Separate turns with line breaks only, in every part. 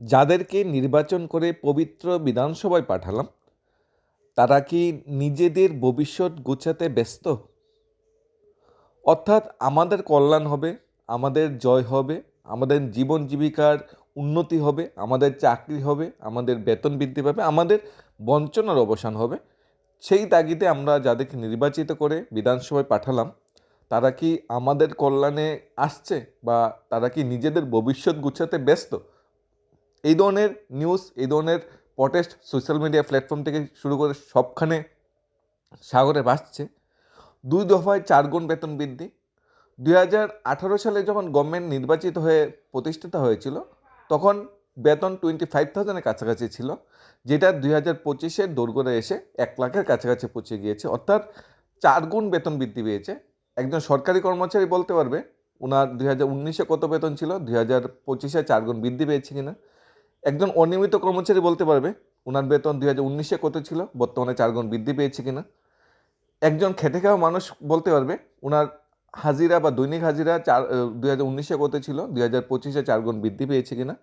যাদেরকে নির্বাচন করে পবিত্র বিধানসভায় পাঠালাম, তারা কি নিজেদের ভবিষ্যৎ গোছাতে ব্যস্ত? অর্থাৎ আমাদের কল্যাণ হবে, আমাদের জয় হবে, আমাদের জীবন জীবিকার উন্নতি হবে, আমাদের চাকরি হবে, আমাদের বেতন বৃদ্ধি পাবে, আমাদের বঞ্চনার অবসান হবে। সেই তাগিদে আমরা যাদেরকে নির্বাচিত করে বিধানসভায় পাঠালাম তারা কি আমাদের কল্যাণে আসছে বা তারা কি নিজেদের ভবিষ্যৎ গুছাতে ব্যস্ত? এই ধরনের নিউজ এই ধরনের প্রটেস্ট সোশ্যাল মিডিয়া প্ল্যাটফর্ম থেকে শুরু করে সবখানে সাগরে ভাসছে। দুই দফায় চার গুণ বেতন বৃদ্ধি। দুই হাজার আঠারো সালে যখন গভর্নমেন্ট নির্বাচিত হয়ে প্রতিষ্ঠিত হয়েছিল, তখন বেতন টোয়েন্টি ফাইভ থাউজেন্ডের কাছাকাছি ছিল, যেটা দুই হাজার পঁচিশের দোরগোড়ে এসে এক লাখের কাছাকাছি পৌঁছে গিয়েছে। অর্থাৎ চার গুণ বেতন বৃদ্ধি পেয়েছে। একজন সরকারি কর্মচারী বলতে পারবে ওনার দুই হাজার উনিশে কত বেতন ছিল, দুই হাজার পঁচিশে চার গুণ বৃদ্ধি পেয়েছে কিনা। একজন অনিয়মিত কর্মচারী বলতে পারবে ওনার বেতন দুই হাজার উনিশে কত ছিল, বর্তমানে চার গুণ বৃদ্ধি পেয়েছে কিনা। একজন খেটে খাওয়া মানুষ বলতে পারবে ওনার হাজিরা বা দৈনিক হাজিরা চার দুই হাজার উনিশে কত ছিল, দুই হাজার পঁচিশে চার গুণ বৃদ্ধি পেয়েছে কিনা।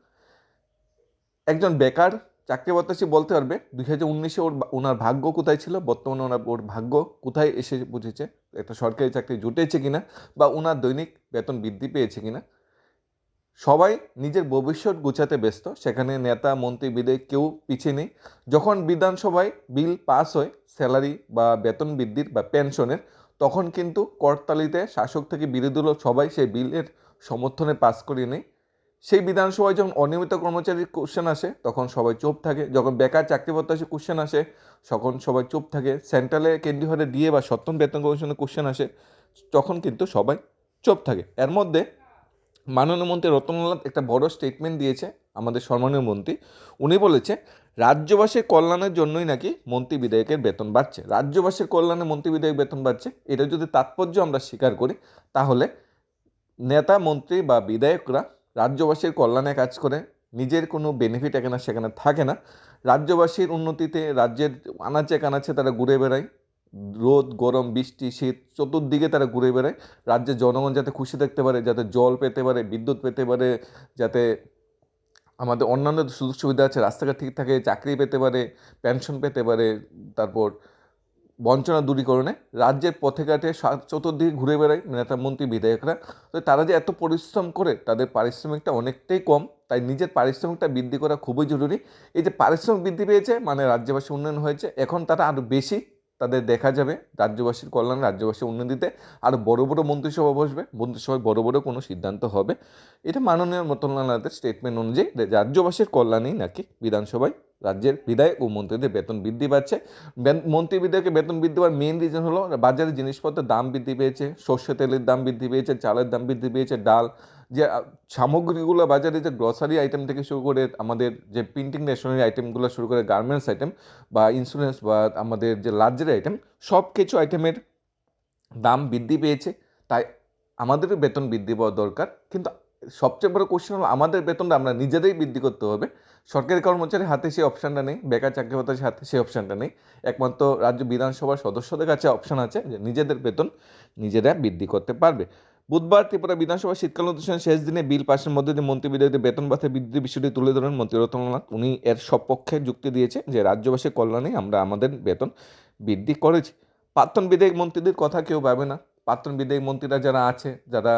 একজন বেকার চাকরি বাতাসী বলতে পারবে, দুই হাজার উনিশে ওর ওনার ভাগ্য কোথায় ছিল, বর্তমানে ওনার, ওর ভাগ্য কোথায় এসে বুঝেছে, একটা সরকারি চাকরি জুটেছে কিনা বা ওনার দৈনিক বেতন বৃদ্ধি পেয়েছে কিনা। সবাই নিজের ভবিষ্যৎ গুছাতে ব্যস্ত, সেখানে নেতা, মন্ত্রী, বিধায়ক কেউ পিছিয়ে নেই। যখন বিধানসভায় বিল পাস হয়, স্যালারি বা বেতন বৃদ্ধির বা পেনশনের, তখন কিন্তু করতালিতে শাসক থেকে বিরোধী দল সবাই সেই বিলের সমর্থনে পাস করিয়ে নেয়। সেই বিধানসভায় যখন অনিয়মিত কর্মচারীর কোশ্চেন আসে, তখন সবাই চুপ থাকে। যখন বেকার চাকরি প্রত্যাশী কোশ্চেন আসে। তখন সবাই চুপ থাকে। সেন্ট্রালে কেন্দ্রীয় হারে ডিএ বা সপ্তম বেতন কমিশনের কোশ্চেন আসে। তখন কিন্তু সবাই চুপ থাকে। এর মধ্যে মাননীয় মন্ত্রী রতনলাল একটা বড় স্টেটমেন্ট দিয়েছে আমাদের সম্মানীয় মন্ত্রী। উনি বলেছে, রাজ্যবাসীর কল্যাণের জন্যই নাকি মন্ত্রী বিধায়কের বেতন বাড়ছে? রাজ্যবাসীর কল্যাণে মন্ত্রী বিধায়ক বেতন বাড়ছে, এটা যদি তাৎপর্য আমরা স্বীকার করি, তাহলে নেতা, মন্ত্রী বা বিধায়করা রাজ্যবাসীর কল্যাণে কাজ করে, নিজের কোনো বেনিফিট এখানে সেখানে থাকে না। রাজ্যবাসীর উন্নতিতে রাজ্যের আনাচে কানাচে তারা ঘুরে বেড়ায়। রোদ, গরম, বৃষ্টি, শীত চতুর্দিকে তারা ঘুরে বেড়ায়। রাজ্যের জনগণ যাতে খুশি থাকতে পারে, যাতে জল পেতে পারে, বিদ্যুৎ পেতে পারে, যাতে আমাদের অন্যান্য সুযোগ সুবিধা আছে, রাস্তাঘাট ঠিক থাকে, চাকরি পেতে পারে পেনশন পেতে পারে, তারপর বঞ্চনা দূরীকরণে রাজ্যের পথে ঘাটে চতুর্দিকে ঘুরে বেড়ায় নেতা মন্ত্রী বিধায়করা। তো তারা যে এত পরিশ্রম করে তাদের পারিশ্রমিকটা অনেকটাই কম, তাই নিজের পারিশ্রমিকটা বৃদ্ধি করা খুবই জরুরি। এই যে পারিশ্রমিক বৃদ্ধি পেয়েছে মানে রাজ্যবাসী উন্নয়ন হয়েছে, এখন তারা আরও বেশি তাদের দেখা যাবে রাজ্যবাসীর কল্যাণ, রাজ্যবাসীর উন্নতিতে আরও বড় বড় মন্ত্রিসভা বসবে, মন্ত্রিসভায় বড় বড় কোনো সিদ্ধান্ত হবে। এটা মাননীয় মতনলালের স্টেটমেন্ট অনুযায়ী রাজ্যবাসীর কল্যাণেই নাকি বিধানসভায় রাজ্যের বিধায়ক ও মন্ত্রীদের বেতন বৃদ্ধি পাচ্ছে। মন্ত্রী বিধায়কের বেতন বৃদ্ধি পাওয়ার মেইন রিজন হলো, বাজারে জিনিসপত্রের দাম বৃদ্ধি পেয়েছে, সর্ষে তেলের দাম বৃদ্ধি পেয়েছে, চালের দাম বৃদ্ধি পেয়েছে, ডাল। যে সামগ্রীগুলো বাজারে যে গ্রসারি আইটেম থেকে শুরু করে আমাদের যে প্রিন্টিং স্টেশনারি আইটেমগুলো শুরু করে গার্মেন্টস আইটেম বা ইন্স্যুরেন্স বা আমাদের যে লার্জারি আইটেম সব কিছু আইটেমের দাম বৃদ্ধি পেয়েছে। তাই আমাদেরও বেতন বৃদ্ধি পাওয়া দরকার। কিন্তু সবচেয়ে বড় কোশ্চেন হলো আমাদের বেতনটা আমরা নিজেদেরই বৃদ্ধি করতে হবে। সরকারি কর্মচারীর হাতে সেই অপশানটা নেই, বেকার চাকরি বাতাসের হাতে সেই অপশানটা নেই। একমাত্র রাজ্য বিধানসভার সদস্যদের কাছে অপশান আছে যে নিজেদের বেতন নিজেরা বৃদ্ধি করতে পারবে। বুধবার ত্রিপুরা বিধানসভা শীতকালীন অধিবেশনের শেষ দিনে বিল পাশের মধ্যে দিয়ে মন্ত্রী বিধায়কদের বেতন ভাতা বৃদ্ধির বিষয়টি তুলে ধরেন মন্ত্রী রতনলাল। উনি এর সপক্ষে যুক্তি দিয়েছে যে রাজ্যবাসীর কল্যাণে আমরা আমাদের বেতন বৃদ্ধি করেছি। প্রাক্তন বিধায়ক মন্ত্রীদের কথা কেউ ভাবে না। প্রাক্তন বিধায়ক মন্ত্রীরা যারা আছে, যারা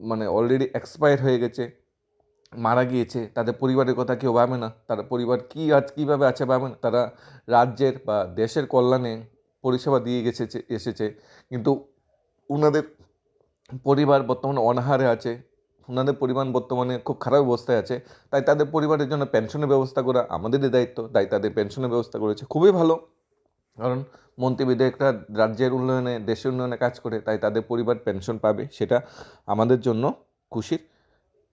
মানে অলরেডি এক্সপায়ার হয়ে গেছে, মারা গিয়েছে, তাদের পরিবারের কথা কেউ ভাবে না, তারা পরিবার কী আজ কীভাবে আছে ভাবে না, তারা রাজ্যের বা দেশের কল্যাণে পরিষেবা দিয়ে গেছে, এসেছে কিন্তু ওনাদের পরিবার বর্তমানে অনাহারে আছে ওনাদের পরিমাণ বর্তমানে খুব খারাপ অবস্থায় আছে, তাই তাদের পরিবারের জন্য পেনশনের ব্যবস্থা করা আমাদেরই দায়িত্ব, তাই তাদের পেনশনের ব্যবস্থা করেছে, খুবই ভালো। কারণ মন্ত্রী বিধায়করা রাজ্যের উন্নয়নে, দেশের উন্নয়নে কাজ করে, তাই তাদের পরিবার পেনশন পাবে, সেটা আমাদের জন্য খুশির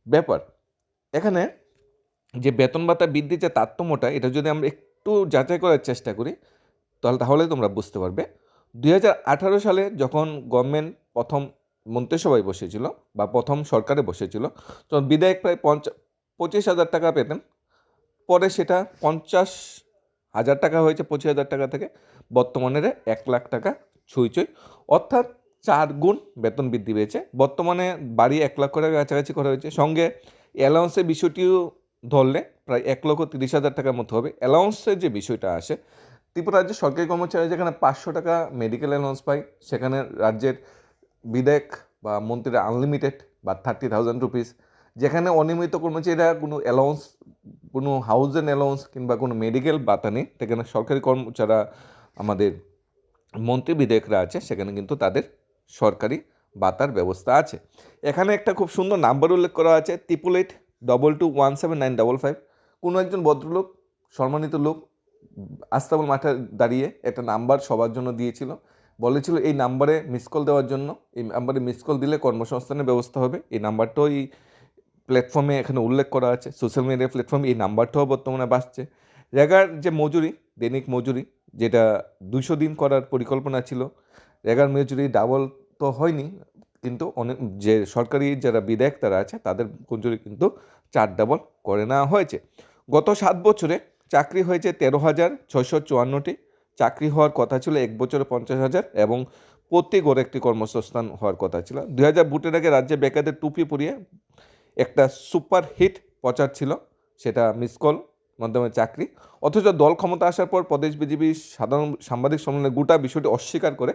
ব্যাপার। এখানে যে বেতন ভাতা বৃদ্ধির যে তারতম্যটা, এটা যদি আমরা একটু যাচাই করার চেষ্টা করি, তাহলে তাহলে তোমরা বুঝতে পারবে। দু হাজার আঠারো সালে যখন গভর্নমেন্ট প্রথম মন্ত্রিসভায় বসেছিল, বা প্রথম সরকারে বসেছিল, তখন বিধায়ক প্রায় পঞ্চা, পঁচিশ হাজার টাকা পেতেন। পরে সেটা পঞ্চাশ হাজার টাকা হয়েছে, পঁচিশ হাজার টাকা থেকে। বর্তমানে এক লাখ টাকা ছুঁই ছুঁই। অর্থাৎ চার গুণ বেতন বৃদ্ধি পেয়েছে। বর্তমানে বাড়ি এক লাখ করে কাছাকাছি করা হয়েছে। সঙ্গে অ্যালাউন্সের বিষয়টিও ধরলে প্রায় এক লক্ষ তিরিশ হাজার টাকার মতো হবে। অ্যালাউন্সের যে বিষয়টা আসে, ত্রিপুরা রাজ্যের সরকারি কর্মচারী যেখানে পাঁচশো টাকা মেডিকেল অ্যালাউন্স পায়, সেখানে রাজ্যের বিধায়ক বা মন্ত্রীরা আনলিমিটেড বা থার্টি থাউজেন্ড রুপিস যেখানে অনিয়মিত কর্মচারীরা কোনো অ্যালাউন্স কোনো হাউস হাউজেন অ্যালাউন্স কিংবা কোনো মেডিকেল বাতা নেই, সেখানে সরকারি কর্মচারা আমাদের মন্ত্রী বিধায়করা আছে, সেখানে কিন্তু তাদের সরকারি বাতার ব্যবস্থা আছে। এখানে একটা খুব সুন্দর নাম্বার উল্লেখ করা আছে triple eight double two one seven nine double five কোনো একজন ভদ্রলোক, সম্মানিত লোক আস্তাবল মাঠে দাঁড়িয়ে একটা নাম্বার সবার জন্য দিয়েছিল। বলেছিল এই নাম্বারে মিস কল দেওয়ার জন্য, এই নাম্বারে মিস কল দিলে কর্মসংস্থানের ব্যবস্থা হবে। এই নাম্বারটাও এই প্ল্যাটফর্মে এখানে উল্লেখ করা আছে সোশ্যাল মিডিয়া প্ল্যাটফর্মে এই নাম্বারটাও বর্তমানে বাসছে রেগার যে মজুরি, দৈনিক মজুরি, যেটা দুশো দিন করার পরিকল্পনা ছিল রেগার মজুরি ডাবল তো হয়নি, কিন্তু অনেক যে সরকারি যারা বিধায়ক তারা আছে, তাদের মজুরি কিন্তু চার ডাবল করে নেওয়া হয়েছে। গত সাত বছরে চাকরি হয়েছে তেরো হাজার ছয়শো চুয়ান্নটি। চাকরি হওয়ার কথা ছিল এক বছরে পঞ্চাশ হাজার এবং প্রতি গড়ে একটি কর্মসংস্থান হওয়ার কথা ছিল। দুই হাজার ভোটের আগে রাজ্যে বেকারদের টুপি পরিয়ে একটা সুপার হিট প্রচার ছিল, সেটা মিস কল মাধ্যমে চাকরি। অথচ দল ক্ষমতা আসার পর প্রদেশ বিজেপি সাধারণ সাংবাদিক সম্মেলনে গোটা বিষয়টি অস্বীকার করে।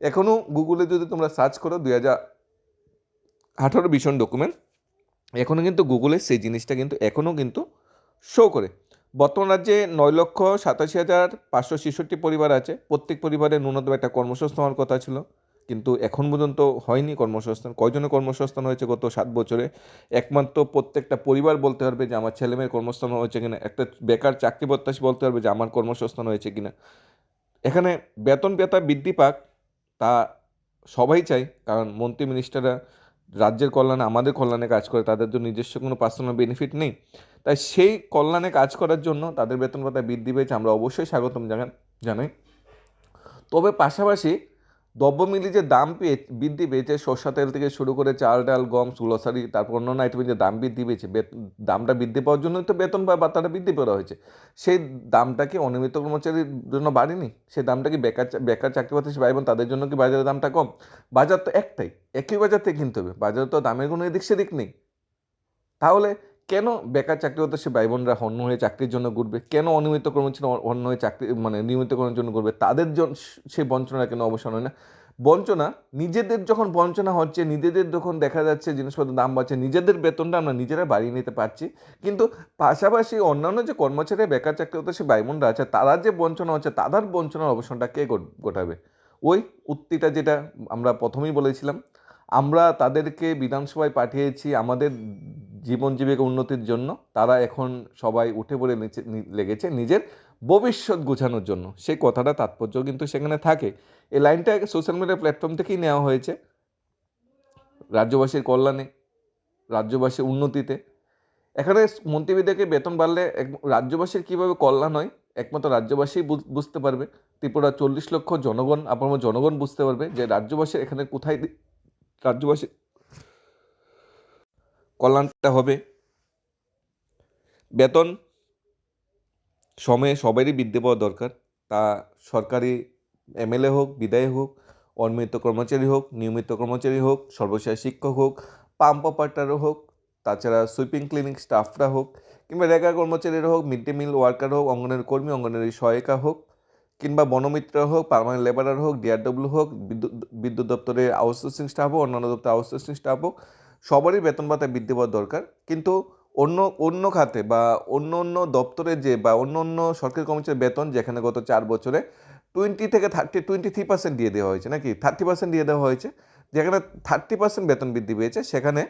এখনও গুগলে যদি তোমরা সার্চ করো, দুই হাজার আঠারো ভীষণ ডকুমেন্ট, এখনও কিন্তু গুগলে সেই জিনিসটা কিন্তু এখনও কিন্তু শো করে। বর্তমান রাজ্যে নয় লক্ষ সাতাশি হাজার পাঁচশো ছেষট্টি পরিবার আছে। প্রত্যেক পরিবারে ন্যূনতম একটা কর্মসংস্থান হওয়ার কথা ছিল। কিন্তু এখন পর্যন্ত হয়নি কর্মসংস্থান। কয়জনের কর্মসংস্থান হয়েছে গত সাত বছরে? একমাত্র প্রত্যেকটা পরিবার বলতে পারবে যে আমার ছেলেমেয়ের কর্মসংস্থান হয়েছে কিনা। একটা বেকার চাকরি প্রত্যাশী বলতে পারবে যে আমার কর্মসংস্থান হয়েছে কিনা। এখানে বেতন বেতা বৃদ্ধি পাক, তা সবাই চাই কারণ মন্ত্রী, মিনিস্টাররা রাজ্যের কল্যাণে, আমাদের কল্যাণে কাজ করে, তাদের তো নিজস্ব কোনো পার্সোনাল বেনিফিট নেই। তাই সেই কল্যাণে কাজ করার জন্য তাদের বেতন ভাতা বৃদ্ধি পেয়েছে। আমরা অবশ্যই স্বাগতম জানাই। তবে পাশাপাশি দ্রব্যমূল্যে যে দাম পেয়ে, বৃদ্ধি পেয়েছে, সর্ষা তেল থেকে শুরু করে চাল ডাল, গম, গ্লোসারি, তারপর অন্যান্য আইটেমের যে দাম বৃদ্ধি পেয়েছে দামটা বৃদ্ধি পাওয়ার জন্যই তো বেতন বা ভাতাটা বৃদ্ধি করা হয়েছে। সেই দামটা কি অনিয়মিত কর্মচারীর জন্য বাড়েনি? সেই দামটা কি বেকার বেকার চাকরি পাচ্ছে ভাই বোন তাদের জন্য কি বাজারের দামটা কম? বাজার তো একটাই, একই বাজার থেকে কিনতে হবে। বাজারে তো দামের কোনো এদিক সেদিক নেই। তাহলে কেন বেকার চাকরি হতে সে ভাই বোনরা অন্য হয়ে চাকরির জন্য ঘুরবে? কেন অনিয়মিত কর্মচারী অন্য হয়ে চাকরি মানে নিয়মিত করার জন্য ঘুরবে? তাদের জন্য সেই বঞ্চনা কেন অবসান হয় না? বঞ্চনা, নিজেদের যখন বঞ্চনা হচ্ছে, নিজেদের যখন দেখা যাচ্ছে জিনিসপত্রের দাম বাড়ছে, নিজেদের বেতনটা আমরা নিজেরা বাড়িয়ে নিতে পারছি। কিন্তু পাশাপাশি অন্যান্য যে কর্মচারী বেকার চাকরি হতে সে ভাই বোনরা আছে, তারা যে বঞ্চনা হচ্ছে, তাদের বঞ্চনার অবসানটা কে গোটাবে ওই উক্তিটা যেটা আমরা প্রথমেই বলেছিলাম, আমরা তাদেরকে বিধানসভায় পাঠিয়েছি, আমাদের জীবন জীবিকা উন্নতির জন্য তারা এখন সবাই উঠে পড়ে লেগেছে নিজের ভবিষ্যৎ গোছানোর জন্য। সেই কথাটা তাৎপর্য কিন্তু সেখানে থাকে। এই লাইনটা সোশ্যাল মিডিয়া প্ল্যাটফর্ম থেকেই নেওয়া হয়েছে। রাজ্যবাসীর কল্যাণে, রাজ্যবাসীর উন্নতিতে। এখানে মন্ত্রীবিদেরকে বেতন বাড়লে এক, রাজ্যবাসীর কীভাবে কল্যাণ হয়, একমাত্র রাজ্যবাসী বুঝতে পারবে। ত্রিপুরা চল্লিশ লক্ষ জনগণ আপনার জনগণ বুঝতে পারবে যে রাজ্যবাসীর এখানে কোথায় রাজ্যবাসী কল্যাণটা হবে। বেতন সময়ে সবারই বৃদ্ধি পাওয়া দরকার। তা সরকারি এমএলএ হোক বিদায়ক হোক অনিয়মিত কর্মচারী হোক, নিয়মিত কর্মচারী হোক, সর্বশেষ শিক্ষক হোক পাম্প অপারেটারও হোক, তাছাড়া সুইপিং ক্লিনিক স্টাফরা হোক, কিংবা রেগা কর্মচারীরা হোক মিড ডে মিল ওয়ার্কার হোক, অঙ্গনের কর্মী, অঙ্গনের সহায়িকা হোক, কিংবা বনমিত্র হোক পারমানেন্ট লেবারার হোক ডিআরডব্লিউ হোক, বিদ্যুৎ বিদ্যুৎ দপ্তরের আউটসোর্সিং স্টাফ হোক, অন্যান্য দপ্তরে আউটসোর্সিং স্টাফ হোক সবারই বেতন ভাতা বৃদ্ধি পাওয়া দরকার। কিন্তু অন্য অন্য খাতে বা অন্য অন্য দপ্তরে যে বা অন্য অন্য সরকারি কর্মচারীর বেতন, যেখানে গত চার বছরে টোয়েন্টি থেকে থার্টি টোয়েন্টি থ্রি পার্সেন্ট দিয়ে দেওয়া হয়েছে, নাকি থার্টি পার্সেন্ট দিয়ে দেওয়া হয়েছে, যেখানে থার্টি পার্সেন্ট বেতন বৃদ্ধি পেয়েছে, সেখানে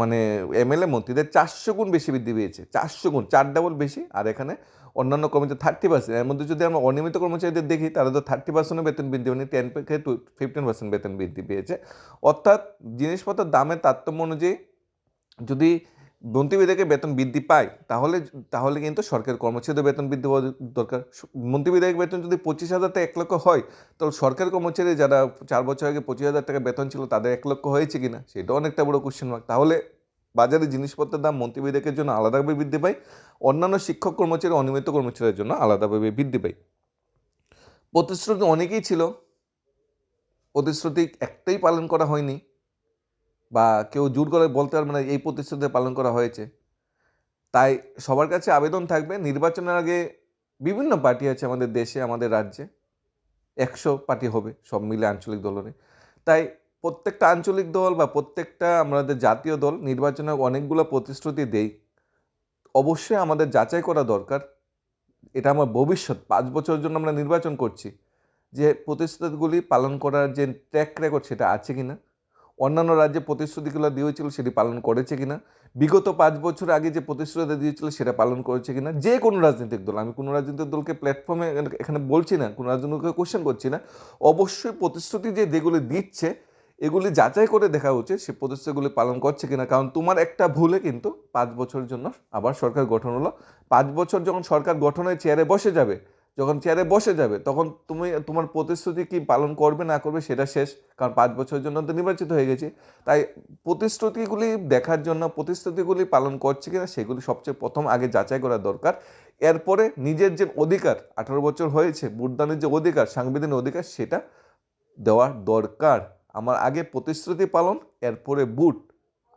মানে এমএলএ মন্ত্রীদের চারশো গুণ বেশি বৃদ্ধি পেয়েছে, চারশো গুণ, চার ডাবল বেশি, আর এখানে অন্যান্য কর্মচারী থার্টি পার্সেন্ট এর মধ্যে যদি আমরা অনিয়মিত কর্মচারীদের দেখি তারা তো থার্টি পার্সেন্টও বেতন বৃদ্ধি হয়নি টেন থেকে টু ফিফটিন পার্সেন্ট বেতন বৃদ্ধি পেয়েছে। অর্থাৎ জিনিসপত্রের দামের তারতম্য অনুযায়ী যদি মন্ত্রীবিদায়কে বেতন বৃদ্ধি পায়, তাহলে তাহলে কিন্তু সরকার কর্মচারীদের বেতন বৃদ্ধি হওয়া দরকার। মন্ত্রীবিদায়ক বেতন যদি পঁচিশ হাজার থেকে এক লক্ষ হয়, তাহলে সরকারি কর্মচারী যারা চার বছর আগে পঁচিশ হাজার টাকা বেতন ছিল, তাদের এক লক্ষ হয়েছে কিনা? সেটাও অনেকটা বড় কোশ্চেন মার্ক তাহলে বাজারে জিনিসপত্রের দাম মন্ত্রীবিদায়কের জন্য আলাদাভাবে বৃদ্ধি পায়। অন্যান্য শিক্ষক কর্মচারী, অনিয়মিত কর্মচারীর জন্য আলাদাভাবে বৃদ্ধি পায়। প্রতিশ্রুতি অনেকেই ছিল। প্রতিশ্রুতি একটাই পালন করা হয়নি। বা কেউ জোর করে বলতে পারবে না, এই প্রতিশ্রুতি পালন করা হয়েছে। তাই সবার কাছে আবেদন থাকবে, নির্বাচনের আগে বিভিন্ন পার্টি আছে আমাদের দেশে, আমাদের রাজ্যে। একশো পার্টি হবে, সব মিলে আঞ্চলিক দলনে তাই প্রত্যেকটা আঞ্চলিক দল বা প্রত্যেকটা আমাদের জাতীয় দল নির্বাচনে অনেকগুলো প্রতিশ্রুতি দেই। অবশ্যই আমাদের যাচাই করা দরকার। এটা আমার ভবিষ্যৎ, পাঁচ বছরের জন্য আমরা নির্বাচন করছি। যে প্রতিশ্রুতিগুলি পালন করার যে ট্র্যাক রেকর্ড সেটা আছে কিনা, অন্যান্য রাজ্যে প্রতিশ্রুতিগুলো দিয়েছিল সেটি পালন করেছে কিনা, বিগত পাঁচ বছর আগে যে প্রতিশ্রুতি দিয়েছিল সেটা পালন করেছে কিনা, যে কোনো রাজনৈতিক দল, আমি কোনো রাজনৈতিক দলকে প্ল্যাটফর্মে এখানে বলছি না, কোনো রাজনৈতিক কোশ্চেন করছি না। অবশ্যই প্রতিশ্রুতি যে যেগুলি দিচ্ছে এগুলি যাচাই করে দেখা উচিত সে প্রতিশ্রুতিগুলি পালন করছে কিনা। কারণ তোমার একটা ভুলে কিন্তু পাঁচ বছরের জন্য আবার সরকার গঠন হলো। পাঁচ বছর যখন সরকার গঠনের চেয়ারে বসে যাবে, যখন চেয়ারে বসে যাবে, তখন তুমি, তোমার প্রতিশ্রুতি কি পালন করবে না করবে সেটা শেষ। কারণ পাঁচ বছরের জন্য তো নির্বাচিত হয়ে গেছে। তাই প্রতিশ্রুতিগুলি দেখার জন্য, প্রতিশ্রুতিগুলি পালন করছে কিনা সেগুলি সবচেয়ে প্রথম আগে যাচাই করা দরকার। এরপরে নিজের যে অধিকার, আঠারো বছর হয়েছে, ভোটদানের যে অধিকার, সাংবিধানিক অধিকার, সেটা দেওয়ার দরকার। আমার আগে প্রতিশ্রুতি পালন, এরপরে বুট।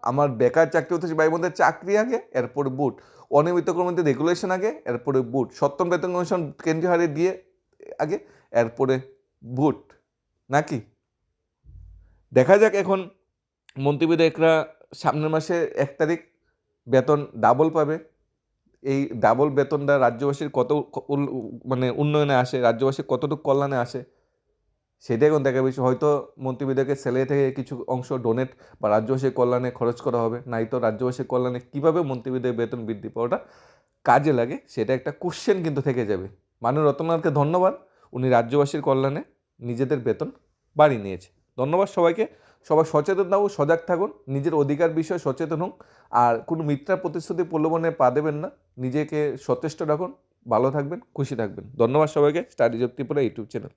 আমার বেকার চাকরি হতেছে ভাই বোনদের চাকরি আগে, এরপরে বুট। অনিয়মিত কর্মীদের রেগুলেশন আগে, এরপরে বুট। সপ্তম বেতন কমিশন কেন্দ্রীয় হারে দিয়ে আগে, এরপরে বুট। নাকি? দেখা যাক এখন মন্ত্রী বিধায়করা সামনের মাসে এক তারিখ বেতন ডাবল পাবে। এই ডাবল বেতনটা রাজ্যবাসীর কত মানে উন্নয়নে আসে, রাজ্যবাসীর কতটুকু কল্যাণে আসে। সেটাই এখন দেখা বেশি, হয়তো মন্ত্রী বিধায়কের স্যালারি থেকে কিছু অংশ ডোনেট বা রাজ্যবাসীর কল্যাণে খরচ করা হবে, নাই তো রাজ্যবাসীর কল্যাণে কীভাবে মন্ত্রী বিধায়ক বেতন বৃদ্ধি পাওয়াটা কাজে লাগে, সেটা একটা কোশ্চেন কিন্তু থেকে যাবে। মানু রতনাথকে ধন্যবাদ, উনি রাজ্যবাসীর কল্যাণে নিজেদের বেতন বাড়িয়ে নিয়েছে। ধন্যবাদ সবাইকে, সবাই সচেতন থাকুন, সজাগ থাকুন, নিজের অধিকার বিষয়ে সচেতন হোক, আর কোনো মিথ্যা প্রতিশ্রুতি প্রলোভনে পা দেবেন না, নিজেকে সচেষ্ট রাখুন, ভালো থাকবেন, খুশি থাকবেন। ধন্যবাদ সবাইকে, study of Tripura YouTube channel.